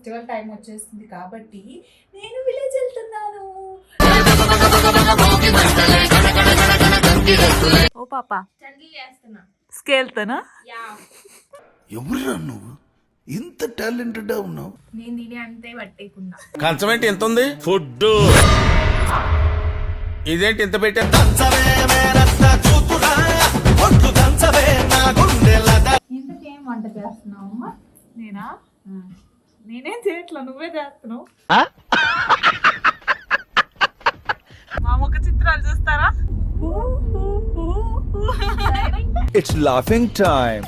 Festival time వచ్చేస్తుంది కాబట్టి నేను విలేజ్ వెళ్తున్నాను. ఓ పాప. స్కేల్తోనా? యా. ఎవరురా నువ్వు? ఇంత టాలెంటెడ్ ఉన్నావు. నేను తినే అంతే పట్టేకున్నా. కంచం ఏంటి? ఎంత ఉంది? ఫుడ్ ఇదేంటి ఇంత పెట్టా? ఇంతకేం వంట చేస్తున్నావు అమ్మా? నేనా? నేనేం చేయట్లా? నువ్వే చేస్తున్నావు? మా ముఖ చిత్రాలు చూస్తారా? It's laughing time.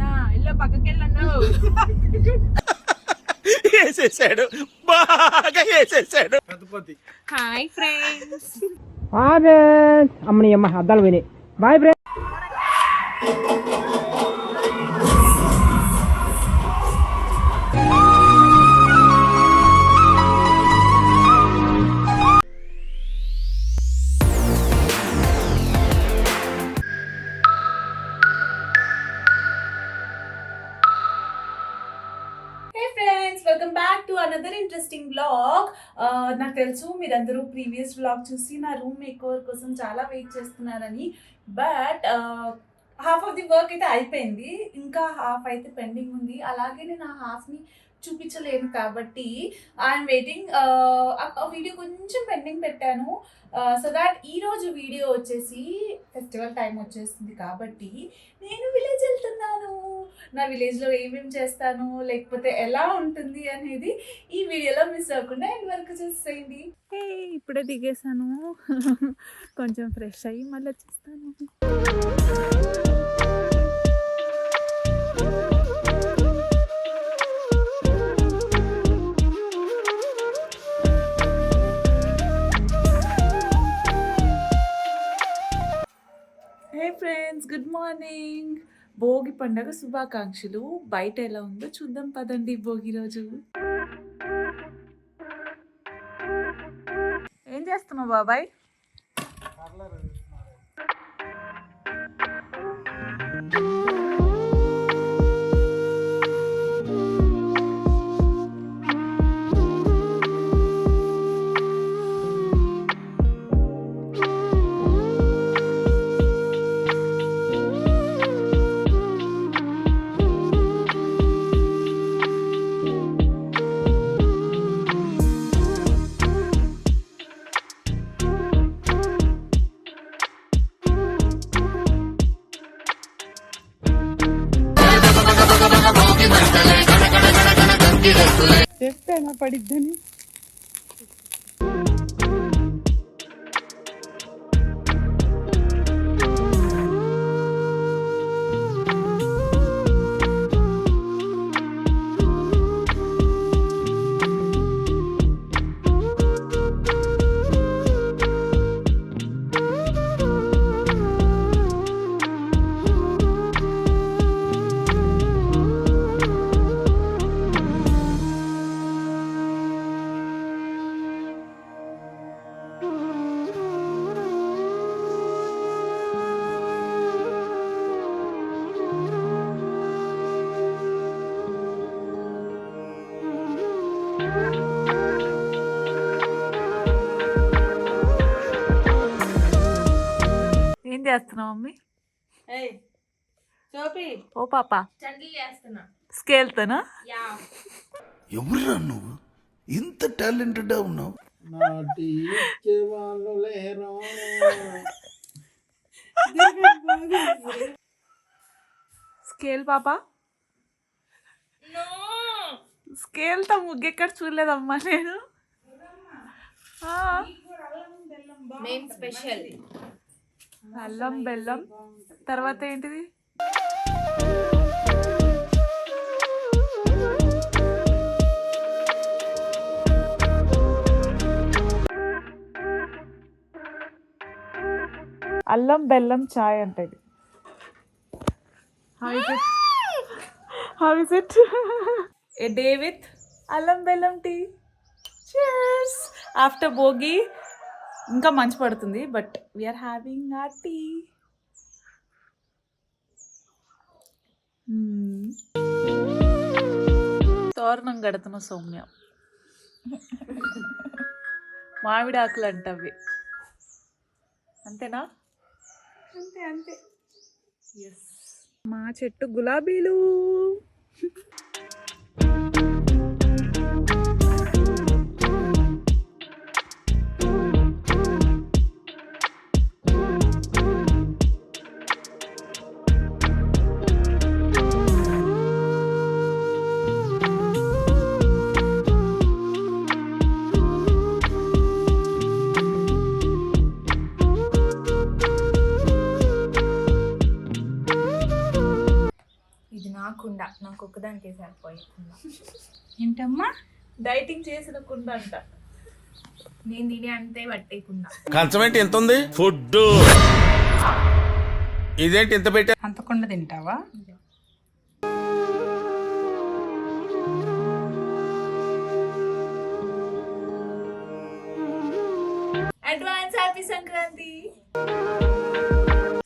నా ఇల్లు పక్కకి వెళ్ళను వేసేసాడు. బాగా వేసేసాడు. హాయ్ ఫ్రెండ్స్ అమ్మని అమ్మ అద్దాలు పోయినాయి bye friend another interesting blog నాకు తెలుసు మీరందరూ ప్రీవియస్ బ్లాగ్ చూసి నా రూమ్ మేకోవర్ కోసం చాలా వెయిట్ చేస్తున్నారని. But half of the work అయితే అయిపోయింది. ఇంకా హాఫ్ అయితే పెండింగ్ ఉంది. అలాగే నేను ఆ హాఫ్ని చూపించలేను కాబట్టి ఐఎమ్ వెయిటింగ్ ఆ వీడియో కొంచెం పెండింగ్ పెట్టాను. సో దాట్ ఈరోజు వీడియో వచ్చేసి ఫెస్టివల్ టైం వచ్చేస్తుంది కాబట్టి నేను విలేజ్ వెళ్తున్నాను. నా విలేజ్లో ఏమేమి చేస్తాను లేకపోతే ఎలా ఉంటుంది అనేది ఈ వీడియోలో మిస్ అవ్వకుండా ఎండ్ వరకు చూసేయండి. ఇప్పుడే దిగేసాను కొంచెం ఫ్రెష్ అయ్యి మళ్ళీ వచ్చేస్తాను. Hey friends good morning Bhogi పండగ శుభాకాంక్షలు. బయట ఎలా ఉందో చూద్దాం. పదండి భోగి రోజు. ఏం చేస్తున్నావు బాబాయ్? చెప్పానా చేస్తున్నావు మమ్మీ? ఓ పాప. స్కేల్తోనా? యా. ఎవరురా నువ్వు? ఇంత టాలెంటెడ్ ఉన్నావు. స్కేల్ పాప? స్కేల్తో ముగ్గెక్కడ చూడలేదమ్మా నేను. ఆ, మెయిన్ స్పెషల్. అల్లం బెల్లం. తర్వాత ఏంటిది? అల్లం బెల్లం చాయ్ అంటే ఇది how is it how is it a day with అల్లం బెల్లం టీ cheers. ఆఫ్టర్ భోగి ఇంకా మంచి పడుతుంది but we're having our tea తోరణం గడుతున్న సౌమ్య. మామిడి ఆకులు అంట అవి అంతేనా? అంతే అంతే. ఎస్ మా చెట్టు గులాబీలు. ఏంటమ్మా? డైటింగ్ చేసిన కుండ అంట. నేను తినే అంతే పట్టేయకుండా కంచం ఏంటి? ఎంత ఉంది? ఫుడ్ ఇదేంటి ఇంత పెట్టా? అంతకుండా తింటావా? అడ్వాన్స్ హ్యాపీ సంక్రాంతి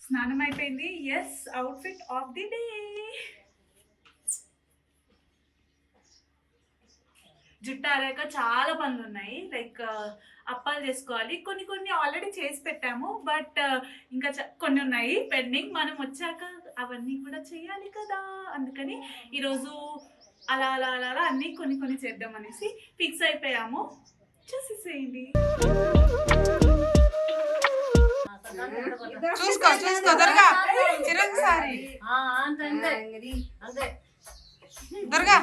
స్నానం అయిపోయింది. Yes outfit of the day జుట్టు ఆరాక చాలా పనులు ఉన్నాయి లైక్ అప్పాలు చేసుకోవాలి. కొన్ని కొన్ని ఆల్రెడీ చేసి పెట్టాము. బట్ ఇంకా చ- కొన్ని ఉన్నాయి పెండింగ్. మనం వచ్చాక అవన్నీ కూడా చేయాలి కదా. అందుకని ఈరోజు అలా అలా అలా అలా అన్నీ కొన్ని కొన్ని చేద్దాం అనేసి ఫిక్స్ అయిపోయాము. చూసేసేయండి చూసుకో చూసుకో త్వరగా చిరంజి సారి. త్వరగా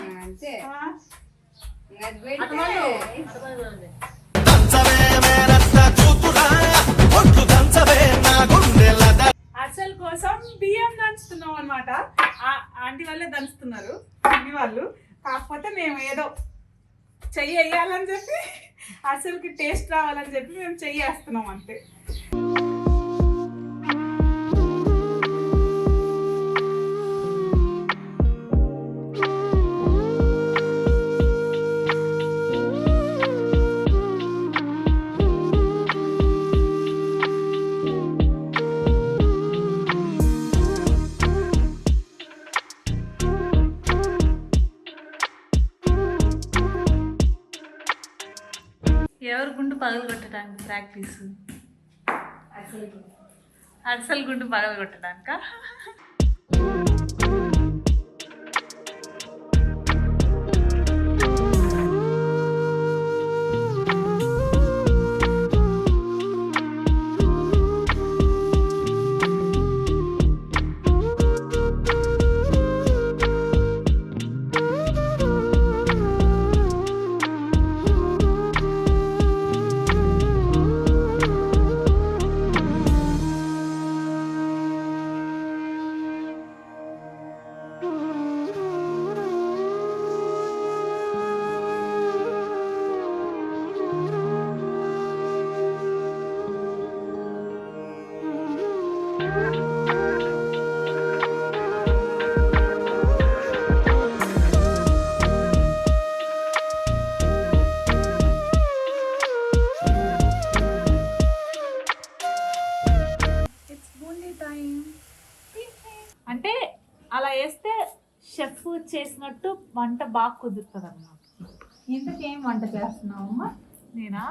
అసలు కోసం బియ్యం దంచుతున్నాం అనమాట ఆంటీ వాళ్ళే దంచుతున్నారు ఆంటీ వాళ్ళు. కాకపోతే మేము ఏదో చెయ్యి వేయాలని చెప్పి అసలుకి టేస్ట్ రావాలని చెప్పి మేము చెయ్యి వేస్తున్నాం అంతే. ప్రాక్టీస్. అసలు గుండు పగలు వంట బాగా కుదురుతుంది అన్నమాట ఇంతకేం వంట చేస్తున్నావమ్మా? నేనా?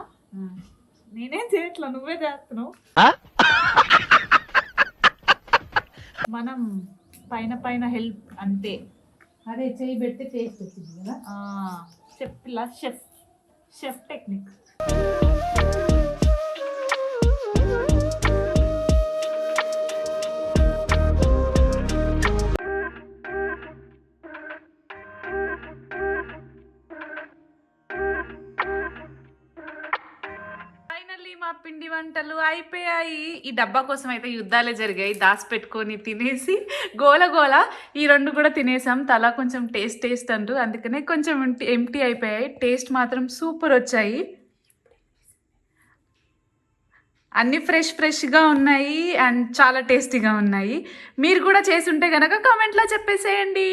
నేనేం చేయట్లా నువ్వే చేస్తున్నావు? మనం పైన పైన హెల్ప్ అంతే అదే చేయి పెడితే టేస్ట్ వచ్చింది కదా? ఇలా షెఫ్. Chef technique. పిండి వంటలు అయిపోయాయి. ఈ డబ్బా కోసం అయితే యుద్ధాలే జరిగాయి. దాచిపెట్టుకొని తినేసి గోల గోల ఈ రెండు కూడా తినేసాం. తలా కొంచెం టేస్ట్ టేస్ట్ అంటూ అందుకనే కొంచెం ఎంటీ అయిపోయాయి. టేస్ట్ మాత్రం సూపర్ వచ్చాయి. అన్నీ ఫ్రెష్ ఫ్రెష్గా ఉన్నాయి అండ్ చాలా టేస్టీగా ఉన్నాయి. మీరు కూడా చేసి ఉంటే కనుక కామెంట్లో చెప్పేసేయండి.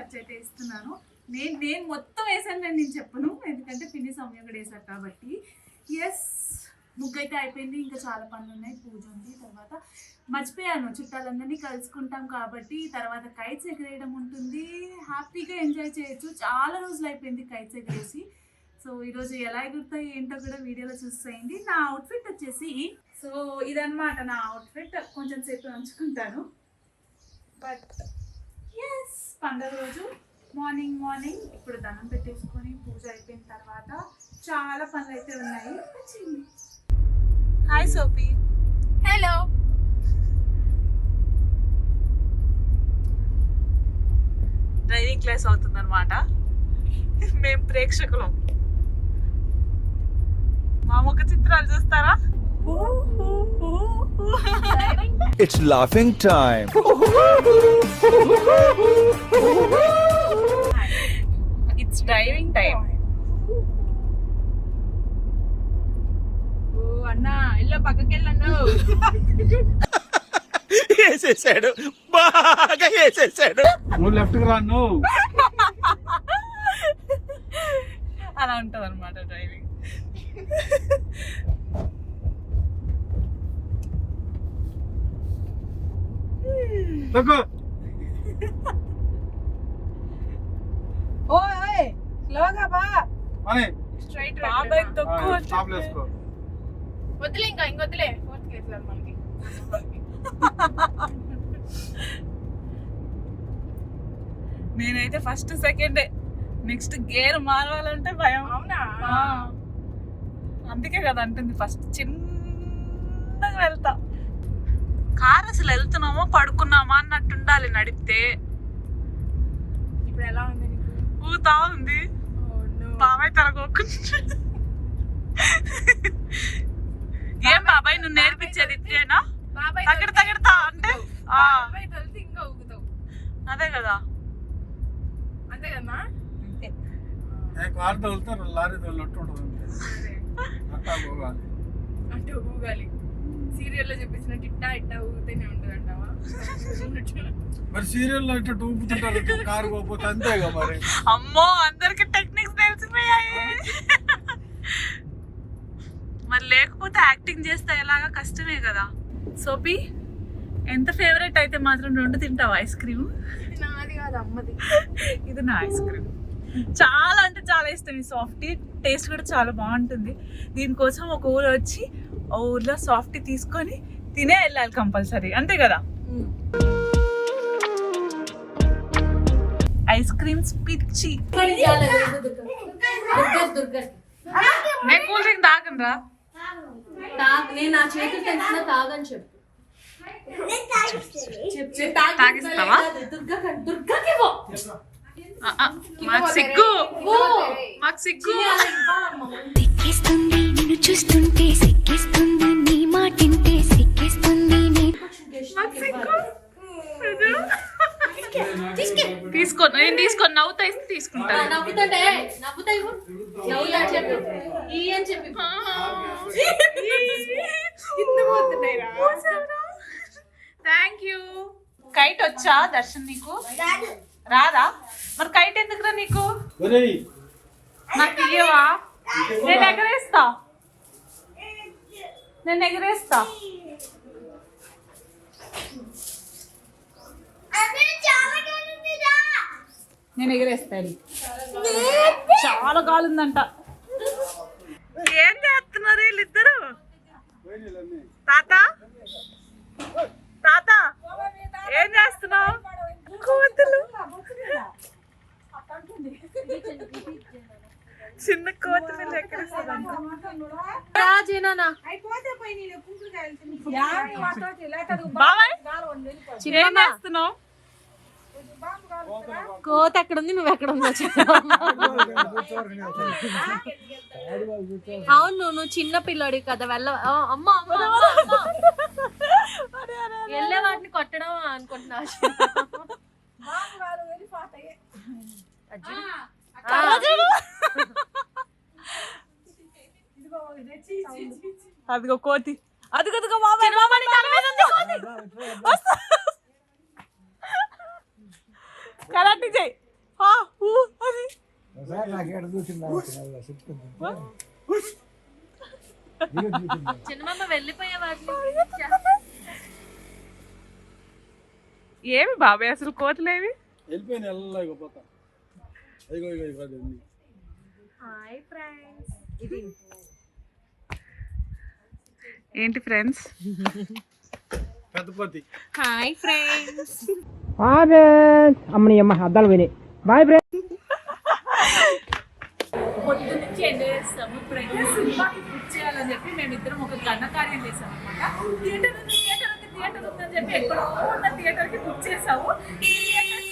ఖర్చు అయితే ఇస్తున్నాను నేను నేను మొత్తం వేసాను నేను చెప్పను. ఎందుకంటే పిన్ని సమయం కూడా వేసారు కాబట్టి. ఎస్ ముగ్గు అయితే అయిపోయింది. ఇంకా చాలా పనులు ఉన్నాయి. పూజ ఉంది. తర్వాత మర్చిపోయాను. చుట్టాలందరినీ కలుసుకుంటాం కాబట్టి తర్వాత కైట్స్ ఎగరేయడం ఉంటుంది. హ్యాపీగా ఎంజాయ్ చేయొచ్చు. చాలా రోజులు అయిపోయింది కైట్స్ ఎగరేసి. సో ఈరోజు ఎలా ఎగురుతాయి ఏంటో కూడా వీడియోలో చూసేయండి. నా అవుట్ఫిట్ వచ్చేసి సో ఇదనమాట నా అవుట్ఫిట్ కొంచెం సేపు ఉంచుకుంటాను. బట్ ఎస్ పండగ రోజు. మార్నింగ్ మార్నింగ్ ఇప్పుడు దండం పెట్టేసుకొని పూజ అయిపోయిన తర్వాత చాలా పనులు అయితే ఉన్నాయి. హాయ్ సోపి హలో డ్రైవింగ్ క్లాస్ అవుతుందన్నమాట. మేము ప్రేక్షకులం. మా ముఖ చిత్రాలు చూస్తారా? It's laughing time. It's driving time ఓ అన్నా ఇల్లు పక్కకి వెళ్ళను వేసేసాడు. బాగా వేసేసాడు. నువ్వు లెఫ్ట్కి రా నువ్వు అలా ఉంటుంది అనమాట డ్రైవింగ్ తక్కువ ఓయ్ స్లోగా బా. అని స్ట్రైట్ బాబాయ్ తక్కువ స్టాప్ వేసుకో వదిలే ఇంకా ఇంకొద్దులే ఫోర్త్ కేసు మనకి. నేనైతే ఫస్ట్ సెకండ్ నెక్స్ట్ గేర్ మారాలంటే భయం. అవునా? ఆ. అందుకే కదా అంటుంది ఫస్ట్ చిన్నగా వెళ్తా. కార్ అసలు వెళ్తున్నామో పడుకున్నామా అన్నట్టు ఉండాలి నడిపితే. ఇప్పుడు ఎలా ఉంది నీకు? ఊతా ఉంది. Oh. బాబాయ్ తలగొక్కుంటు ఏం బాబాయ్ నువ్వు నేర్పించేది ఇట్లేనా? బాబాయ్ తగిడ తగిడతా అంటే ఆ, బాబాయ్ తలిసి ఇంకా ఊగుతావు. అదే కదా. అంతే కదమ్మా కార్ తోలుతారు లారీ ఉంటుంది. అట్టా పోవాలి అంటే ఊగాలి. సీరియల్లో చూపించినట్టు ఇట్టా ఇట్టా ఊగుతూనే ఉంటుంది అంటావా మరి సీరియల్లో ఇట్లా ఊపుతుంటారు కారు పోతే అంతేగా మరి? అమ్మో అందరికి టెక్నిక్స్ తెలిసిపోయాయి. మరి లేకపోతే యాక్టింగ్ చేస్తే ఎలాగా? కష్టమే కదా. సోపి ఎంత ఫేవరెట్ అయితే మాత్రం రెండు తింటావు ఐస్ క్రీమ్? నాది కాదు అమ్మది. ఇది నా ఐస్ క్రీమ్. చాలా అంటే చాలా ఇష్టం ఈ సాఫ్టీ టేస్ట్ కూడా చాలా బాగుంటుంది. దీనికోసం ఒక ఊరు వచ్చి ఆ ఊర్లో సాఫ్టీ తీసుకొని తినే వెళ్ళాలి కంపల్సరీ అంతే కదా? ఐస్ క్రీమ్స్ పిచ్చి. నేను కూల్ డ్రింక్ తాగనరా నేను నా చేతులు తెలిసిన తాగని చెప్పు. తాగిస్తావా? దుర్గా దుర్గాకి మాకు సిగ్గు మాకు సిగ్గు సిక్కిస్తుంది నిన్ను చూస్తుంటే సిక్కిస్తుంది నీ మాటింటే సిక్కిస్తుంది తీసుకో నేను తీసుకొని నవ్వుతా ఇస్తే తీసుకుంటాను నవ్వుతుంటే నవ్వుతా ఇవ్వు. నవ్వుతా చెప్పు. ఈ అని చెప్పి. థ్యాంక్ యూ కైట్ వచ్చా దర్శన్ నీకు? రాదా? మరి కైట్ ఎందుకురా నీకు? ఒరేయ్. నాకు ఇయ్యవా? నేను ఎగరేస్తా. నేను ఎగరేస్తా. నేను ఎగరేస్తాను చాలా కాలుందంట ఏం చేస్తున్నారు వీళ్ళిద్దరు? తాత? తాత? ఏం చేస్తున్నావు? కోతులు. చిన్న కోతులు చేస్తున్నావు? కోత ఎక్కడ ఉంది నువ్వు ఎక్కడ ఉన్నావు? అవును నువ్వు చిన్న పిల్లోడి కదా వెళ్ళ అమ్మ. వెళ్ళే వాటిని కొట్టడం అదిగో కోతి. అది అదిగో మామని తల మీద ఉంది చిన్నమ్మ వెళ్ళిపోయే వాళ్ళు ఏమి బాబాయ్ అసలు కోతలేవి వెళ్ళిపోయిన వెళ్ళలేక పోతా. అదిగో ఇగో ఇగో అది ఉంది. Hi friends. ఇది ఏంటి ఫ్రెండ్స్? పెద్దపతి hi friends. అమ్మని అమ్మ అద్దాలు పోయినాయి. బాయ్ ఫ్రెండ్ పొద్దు నుంచి ఎంజాయ్ చేస్తాము ప్రతి సినిమాకి బుక్ చేయాలని చెప్పి మేమిద్దరం ఒక ఘనకార్యం చేసాం అనమాట థియేటర్ థియేటర్ థియేటర్ ఉందని చెప్పి ఎక్కడో ఉన్న థియేటర్కి బుక్ చేసాము ఈ థియేటర్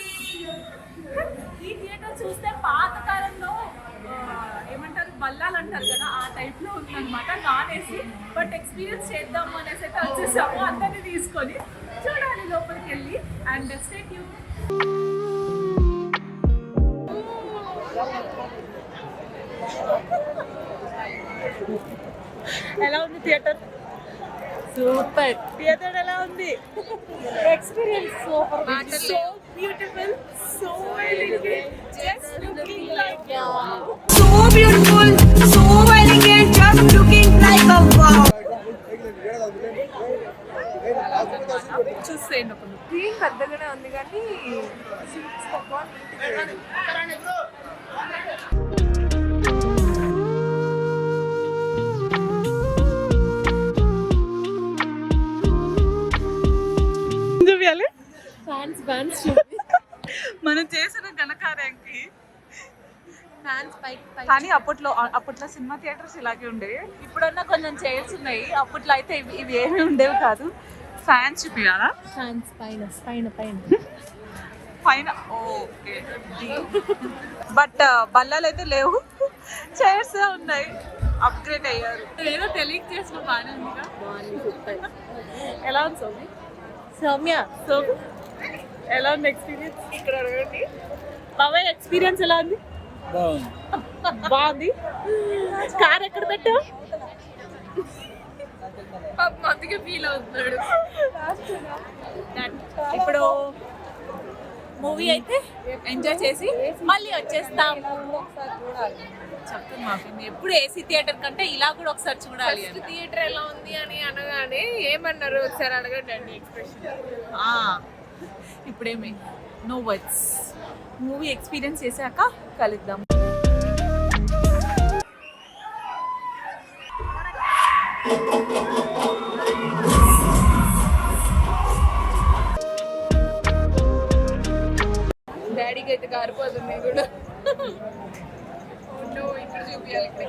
ఈ థియేటర్ చూస్తే పాత కాలంలో ఏమంటారు బల్లాలు అంటారు కదా ఆ టైప్లో ఉందన్నమాట. నాన్ బట్ ఎక్స్పీరియన్స్ చేద్దాము అనేసి అయితే వచ్చేసాము అందరినీ తీసుకొని. చూడాలి లోపలికి వెళ్ళి. అండ్ స్టేట్ యూ ఎలా ఉంది థియేటర్? సూపర్. థియేటర్ ఎలా ఉంది? Experience super. So beautiful so elegant just looking like so beautiful so elegant just looking like uh wow చూసేయండి ఒక స్క్రీన్ పెద్దగానే ఉంది కానీ సీట్స్ తక్కువ మనం చేసిన ఘనకార్యానికి కానీ అప్పట్లో అప్పట్లో సినిమా థియేటర్స్ ఇలాగే ఉండేవి. ఇప్పుడన్నా కొంచెం చైర్స్ ఉన్నాయి అప్పట్లో అయితే ఇవి ఇవి ఏమీ ఉండేవి కాదు. ఫ్యాన్స్ చూపించాలా ఫ్యాన్స్ పైన పైన పైన. పైన ఓకే బట్ బల్లాలు అయితే లేవు. చైర్స్ ఉన్నాయి. అప్గ్రేడ్ అయ్యారు. ఏదో తెలియక చేసిన బాగానే ఉందిగా. ఎలా ఉంది సోమి సౌమ్య. సోమి ఎలా ఉంది ఎక్స్పీరియన్స్ ఇక్కడ అడగండి. బాబాయ్ ఎక్స్పీరియన్స్ ఎలా ఉంది? బాగుంది. బాగుంది. కార్ ఎక్కడ పెట్టావు? అందుకే ఫీల్ అవుతున్నాడు. ఇప్పుడు మూవీ అయితే ఎంజాయ్ చేసి మళ్ళీ వచ్చేస్తాము చెప్తాను మా ఫ్రెండ్ ఎప్పుడు ఏసీ థియేటర్ కంటే ఇలా కూడా ఒకసారి చూడాలి. థియేటర్ ఎలా ఉంది అని అనగానే ఏమన్నారు? ఒకసారి అడగండి అండి ఎక్స్ప్రెషన్ ఆ, ఇప్పుడేమి? నో వర్డ్స్ మూవీ ఎక్స్పీరియన్స్ చేశాక కలుద్దాం. డాడీకి అయితే కారిపోతుంది కూడా. Oh no, ఇక్కడ చూపించాలి ఇక్కడ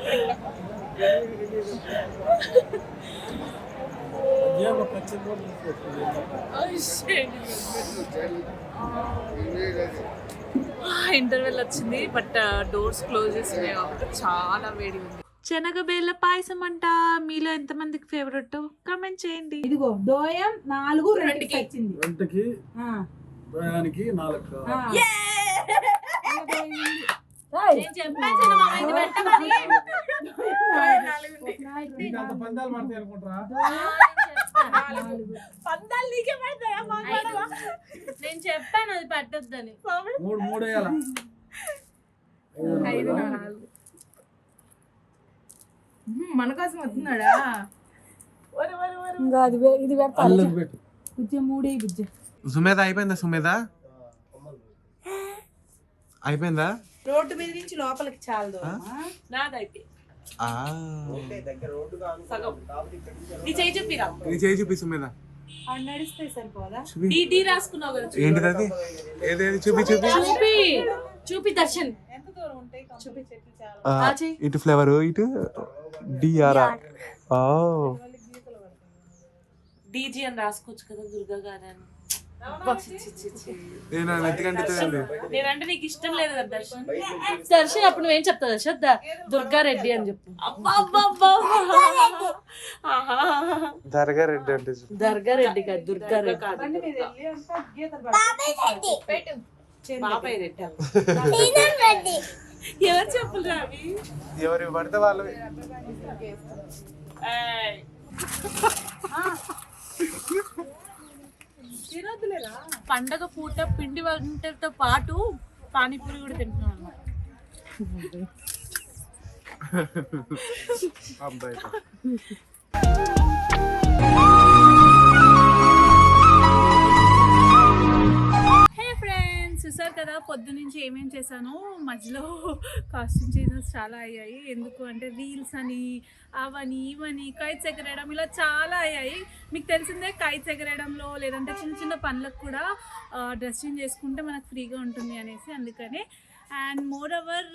ఇంటర్వెల్ వచ్చింది బట్ డోర్స్ క్లోజ్ చేసినాయి కాబట్టి చాలా వేడి ఉంది. శనగబేళ్ళ పాయసం అంట మీలో ఎంతమందికి ఫేవరెట్ కామెంట్ చేయండి. ఇదిగో దోయం నాలుగు రెండుకి వచ్చింది ఆ, ప్రయాణికి నాలుగు. నేను చెప్పాను చిన్నమ్మ ఇది పెట్టమని నీకు అంత పందాలు పడతాయి అనుకుంటారా పందాలు నీకే పడతాయా? మాట్లాడవా నేను చెప్పాను అది పెట్టొద్దని. మూడు మూడు ఐదు నాలుగు. మన కోసం వస్తున్నాడా? ఇంకా అది ఇది పెడతాను అల్లం పెట్టు. బుజ్జ మూడే బుజ్జ సుమేధ అయిపోయిందా సుమేధ? అయిపోయిందా? రోడ్డు మీద నుంచి లోపలికి చాలదు నాదైతే. ఆ. సగం. నీ చేయి చూపిరా నీ చేయి నడిస్తే సరిపోదా? రాసుకున్నావు కదా చూడు. ఏంటిది అది? ఏదేది చూపి చూపి. చూపి చూపి. దర్శన్. దూరం చాలా. ఇటు ఫ్లేవర్ ఇటు డిఆర్ఆర్ డీజీ అని రాసుకోవచ్చు కదా దుర్గా గారు అని. నేను నేనంటే నీకు ఇష్టం లేదు కదా దర్శన్? దర్శన్ అప్పుడు నువ్వేం చెప్తావు దర్శన్? దుర్గారెడ్డి అని చెప్పు. అబ్బా అబ్బా అబ్బా. ఆహా. దర్గా రెడ్డి అంటే దర్గారెడ్డి కాదు దుర్గారెడ్డి. బాబాయ్ రెడ్డి. ఎవరు చెప్పులు అవి ఎవరు పడితే వాళ్ళు. పండగ పూట పిండి వంటలతో పాటు పానీపూరి కూడా తింటున్నాను అబ్బాయి. చూసారు కదా పొద్దు నుంచి ఏమేం చేశాను మధ్యలో కాస్ట్యూమ్ చేంజెస్ చాలా అయ్యాయి. ఎందుకు అంటే రీల్స్ అని అవని ఇవని కైట్స్ ఎగరేయడం ఇలా చాలా అయ్యాయి. మీకు తెలిసిందే కైట్స్ ఎగరేయడంలో లేదంటే చిన్న చిన్న పనులకు కూడా డ్రెస్సింగ్ చేసుకుంటే మనకు ఫ్రీగా ఉంటుంది అనేసి అందుకనే. అండ్ మోర్ ఓవర్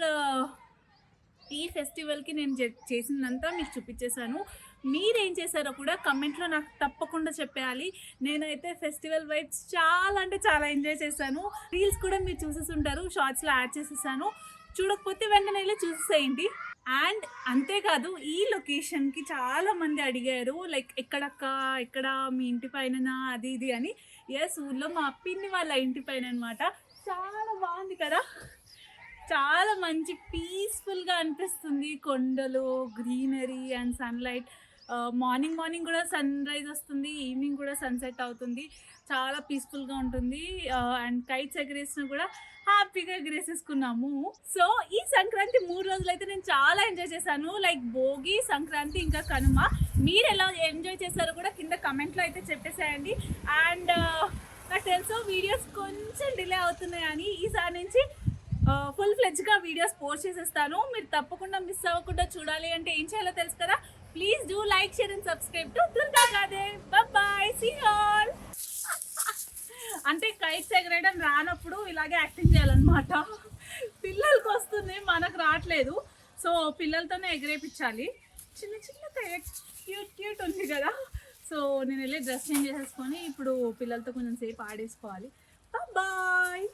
ఈ ఫెస్టివల్కి నేను చే- చేసిందంతా మీకు చూపించేశాను. మీరేం చేశారో కూడా కమెంట్లో నాకు తప్పకుండా చెప్పేయాలి. నేనైతే ఫెస్టివల్ వైబ్స్ చాలా అంటే చాలా ఎంజాయ్ చేశాను. రీల్స్ కూడా మీరు చూసేసుంటారు షార్ట్స్లో యాడ్ చేసేసాను. చూడకపోతే వెంటనే వెళ్ళి చూసేసేయండి. అండ్ అంతేకాదు ఈ లొకేషన్కి చాలామంది అడిగారు లైక్ ఎక్కడక్క? ఎక్కడ? మీ ఇంటి పైన అది ఇది అని. ఎస్ ఊళ్ళో మా పిన్ని వాళ్ళ ఇంటి పైన అనమాట చాలా బాగుంది కదా? చాలా మంచి పీస్ఫుల్గా అనిపిస్తుంది. కొండలు greenery and sunlight morning morning కూడా సన్ రైజ్ వస్తుంది ఈవినింగ్ కూడా సన్సెట్ అవుతుంది. చాలా పీస్ఫుల్గా ఉంటుంది. అండ్ కైట్స్ ఎగరేసిన కూడా హ్యాపీగా ఎగరేసేసుకున్నాము. సో ఈ సంక్రాంతి మూడు రోజులు అయితే నేను చాలా ఎంజాయ్ చేశాను. లైక్ భోగి సంక్రాంతి ఇంకా కనుమ. మీరు ఎలా ఎంజాయ్ చేశారో కూడా కింద కమెంట్లో అయితే చెప్పేసేయండి. అండ్ నాకు తెలుసు వీడియోస్ కొంచెం డిలే అవుతున్నాయి అని ఈసారి నుంచి ఫుల్ ఫ్లెజ్గా వీడియోస్ పోస్ట్ చేసేస్తాను. మీరు తప్పకుండా మిస్ అవ్వకుండా చూడాలి అంటే ఏం చేయాలో తెలుసు కదా? Please do like share and subscribe to Durga Gade bye see all అంటే కైట్స్ ఎగరేయడం రానప్పుడు ఇలాగే యాక్టింగ్ చేయాలన్నమాట. పిల్లలకి వస్తుంది మనకు రావట్లేదు. సో పిల్లలతోనే ఎగరేపించాలి చిన్న చిన్న క్యూట్ క్యూట్ ఉంది కదా. సో నేను వెళ్ళి డ్రెస్ చేంజ్ చేసేసుకొని ఇప్పుడు పిల్లలతో కొంచెం సేపు ఆడేసుకోవాలి. బాయ్